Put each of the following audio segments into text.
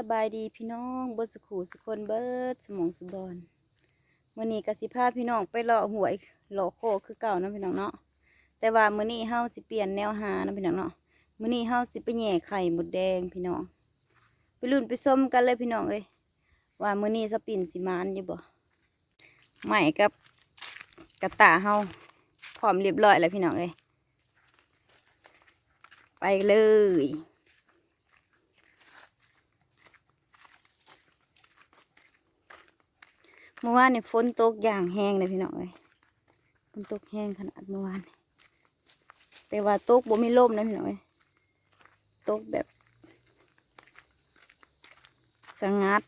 สบายดีพี่น้องเบิดสุขูสุคนเบิดสมองสุบอนมื้อนี้กสิพาพี่น้องไปเลาะหวยเลาะโคคือเก่านะพี่น้องเนาะแต่ว่ามื้อนี้เฮาสิเปลี่ยนแนวหานะพี่น้องเนาะมื้อนี้เฮาสิไปแหย่ไข่หมดแดงพี่น้อง ไปลุ้นไปส้มกันเลยพี่น้องเอ้ยว่ามื้อนี้สปินสิมานอยู่บ่ใหม่กับกระตาเฮาพร้อมเรียบร้อยแล้วพี่น้องเอ้ยไปเลย เมื่อวานเนี่ยฝนตกอย่างแห้งเลยพี่น้องเอ้ยฝนตกแห้งขนาดเมื่อวานแต่ว่าตกบ่มีลมนะพี่น้องเอ้ยตกแบบสงัด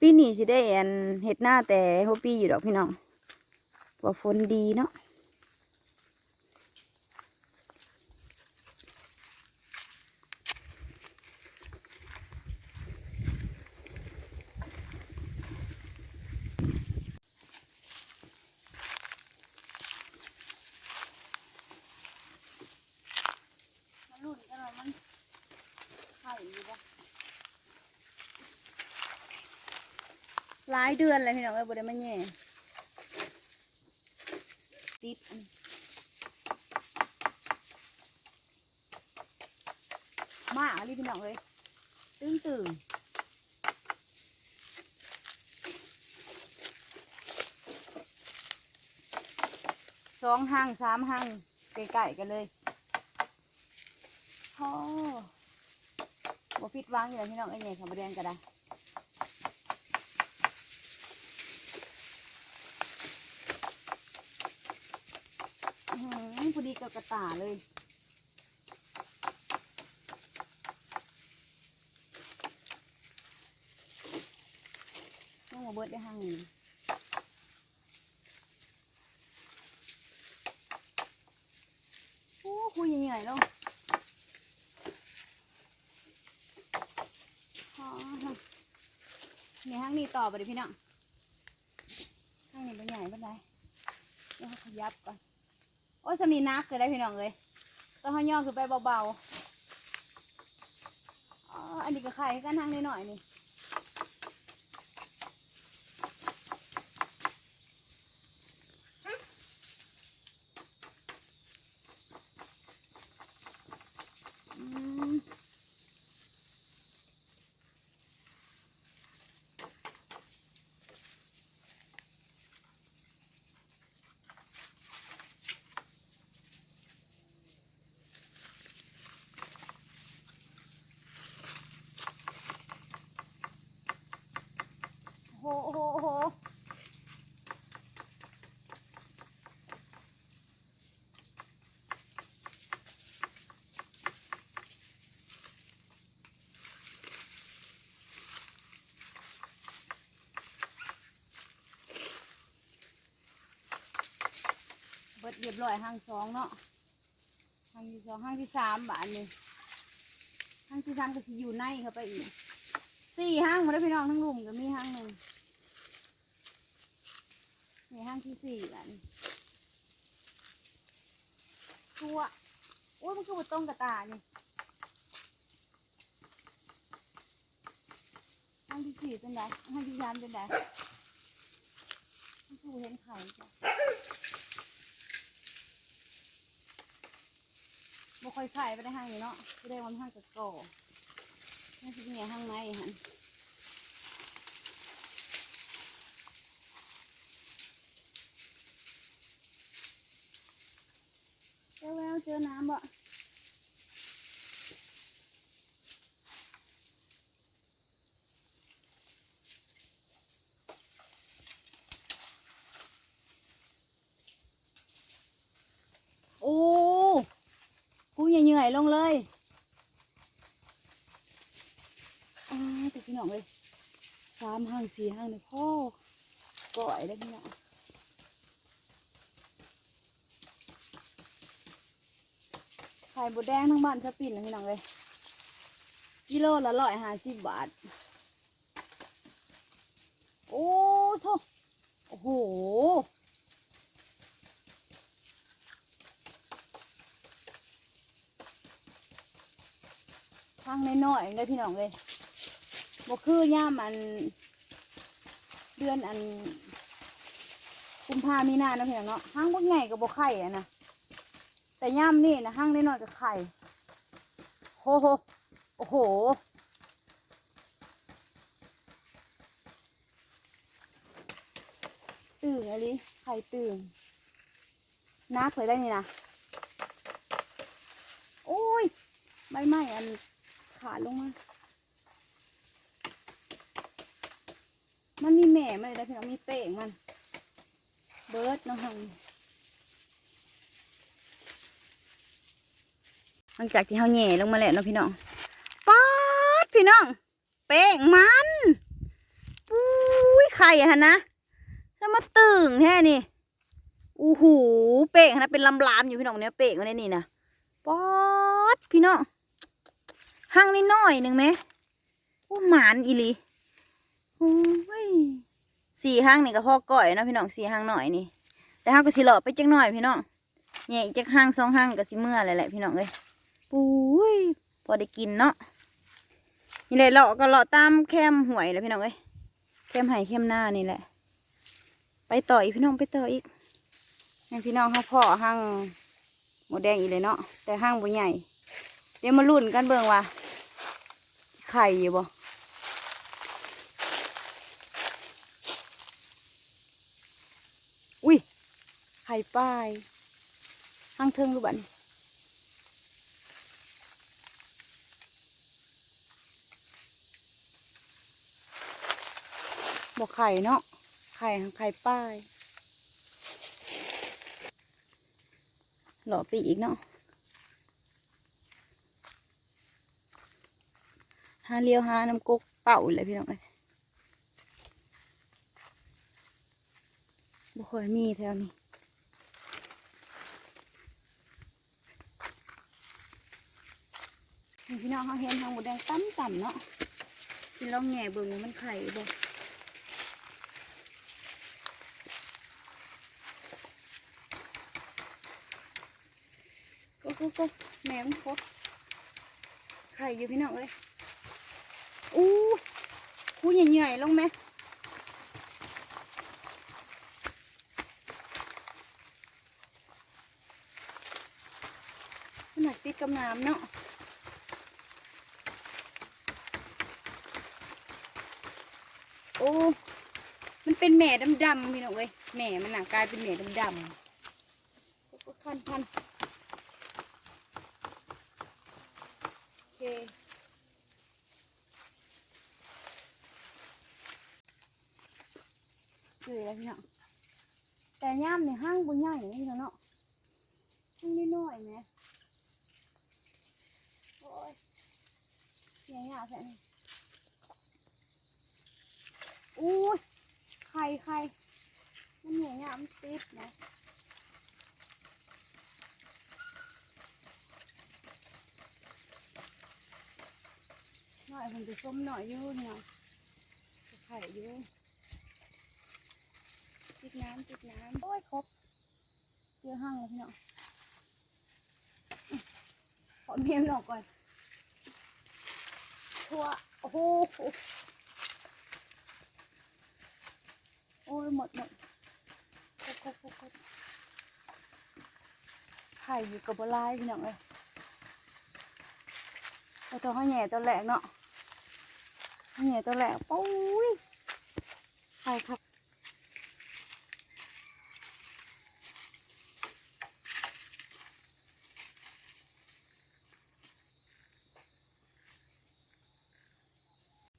ปีนี้สิได้แอนเห็ดหน้าแต่หัวปีอยู่ดอกพี่น้องว่าฝนดีเนาะ มาลุ้นกันว่ามันไข่อยู่ปะ หลายเดือนเลยพี่น้องเอ้ยบ่ได้มาแย่ติดมาอะไรพี่น้องเอ้ยตื่นตื่นสองห้างสามห้างใกล้ๆกันเลยโอ้บ่ผิดหวังอยู่แล้วพี่น้องไอ้ใหญ่ขาวแดงก็ได้อื้อหือ พอดีกับกระต่าเลย ต้องมาเบิดได้ห้างนึงโอ้คุยใหญ่ๆแล้วอ๋อนี่ห้างนี้ต่อไปดิพี่น้องห้างนี้เป็นใหญ่เป็นไรเดี๋ยวขยับก่อน โอ้ยสมีนักเกิดได้พี่น้องเลยต้องเขาย่อคือไปเบาๆอ๋ออันนี้ก็ไข่กันทางนิดหน่อยนี่อืม โหโหโหเบิดเรียบร้อยห้างสองเนาะห้างที่สองห้างที่สามบาทนี่ห้างที่สามก็จะอยู่ในเข้าไปอีกสี่ห้างหมาได้พี่น้องทั้งลุมก็มีห้างหนึ่ง นี่ห้างที่สี่อันชัวโอ้ยมันคือบ่ตรงกับตานี่ห้างที่สี่เป็นไงห้างที่สามเป็นไงมันคือเห็นไข่จ้ะบ่ค่อยไข่ไปได้ห้างนี้เนาะแสดงว่ามันห้างกับโกนี่คือไงห้างในหัน เจ้าแววเจอน้ำบ่โอ้กูเหนื่อยลงเลยอ่าแต่พี่น้องเลยสามห้างสี่ห้างเนี่ยพ่อก่อยได้พี่น้อง ไข่บดแดงทั้งบ้านสปินนะพี่น้องเลยกิโลละร้อยห้าสิบบาท โอ้โถโอ้โหข้างน้อยๆเลยพี่น้องเลยบ่คือย่ามันเดือนอันกุมภามีนาเนาะพี่น้องเนาะห้างบ่ใหญ่กับบ่ไข่อะนะ แต่ย่ามนี่นะห้างน้อยกับไข่โหโหโอ้โห ตื่นอะไรไข่ตื่นน้าเคยได้นี่นะโอ้ยใบไม้อันขาดลงมา มันมีแม่มันเลยนะพี่น้องมีเป้งมัน เบิร์ดน้องหัง หลังจากที่เขาแหย่ลงมาแล้วเนาะพี่น้องป๊าดพี่น้อง เป้งมันปุ้ยไข่อะฮะนะแล้วมาตึงแค่นี่อู้หูเป้งนะเป็นลำลามอยู่พี่น้องเนี่ยเป้งมันในนี่นะป๊าดพี่น้องหั่งนิดหน่อยหนึ่งไหมโอ้หมานอีลีโอ้ยสี่ห้างนี่ก็พอก่อยเนาะพี่น้องสี่ห้างหน่อยนี่แต่ห้างก็สิหลอไปจักหน่อยพี่น้องแง่อีกจักห้างสองห้างก็สิเมื่ออะไรแหละพี่น้องเลย ปุ้ยพอได้กินเนาะนี่เลยเลาะก็เลาะตามแคมหวยเลยพี่น้องเลยแคมไห่แคมหน้านี่แหละ ไปต่ออีกพี่น้องไปต่ออีกให้พี่น้องเขาพ่อห้างหมดแดงอีกเลยเนาะแต่ห้างบ่ใหญ่ เดี๋ยวมาลุ้นกันเบิ่งว่าไข่อยู่บ่อุ้ยไข่ป้ายห้างเทิงรูบัน บอกไข่เนาะ ไข่ไข่ป้ายหล่อปีอีกเนาะหาเลี้ยวหาน้ำกุกเป่าเลยพี่น้องเอ้ยบ่ค่อยมีแถวนี้พี่น้องเขาเห็นทางหมูแดงตั้มต่ำๆเนาะกินลองแง่เบิ่งมันไข่บ่ ก็ก็ก็แม่มันคไข่อยู่พี่น้องเอ้ยอู้หูใหญ่ๆลงไหมขนาดติดกับน้ำเนาะโอ้มันเป็นแหม่ดำๆพี่น้องเว้ยแหม่มันหน่ะกลายเป็นแหม่ดำๆก็คันคัน เคคือแล้วพี่น้องแต่ย่ามเนี่ยห้างบนใหญ่นี่เนาะห้างน้อยไหมโอ้ยเสียากแค่นี้อู้ยไข่ไข่มันเหนียวเนี่ยมันติดนะ หน่อยมันจะส้มหน่อยอยู่เนี่ยไข่อยู่ติดน้ำติดน้ำโอ้ยครบเจอห้างแล้วพี่น้องอื้อขอเมียมนออกก่อนทั่วโอ้โหโอ้ยหมดหมดครบครบครบครบไข่อยู่กับบลายพี่น้องเลย ไอตัวข้าวแหน่ตัวแหลกเนาะข้าวแหน่ตัวแหลกปุ้ยไข่ครับ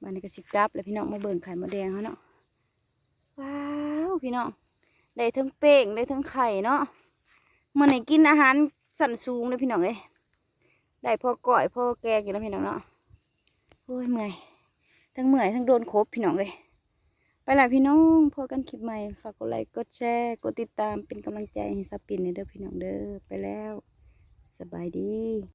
บ้านนี้ก็สิกลับแล้วพี่น้องมาเบิ่งไข่มดแดงเขาเนาะว้าวพี่น้องได้ทั้งเป้งได้ทั้งไข่เนาะมันไหนกินอาหารสันสูงเลยพี่น้องเอ้ ได้พ่อก้อยพ่อแก่อยู่แล้วพี่น้องเนาะโอ้ยเมื่อยทั้งเมื่อยทั้งโดนครบพี่น้องเลยไปละพี่น้องพอกันคลิปใหม่ฝากกดไลค์กดแชร์กดติดตามเป็นกำลังใจให้ซาปินในเด้อพี่น้องเด้อไปแล้ว สบายดี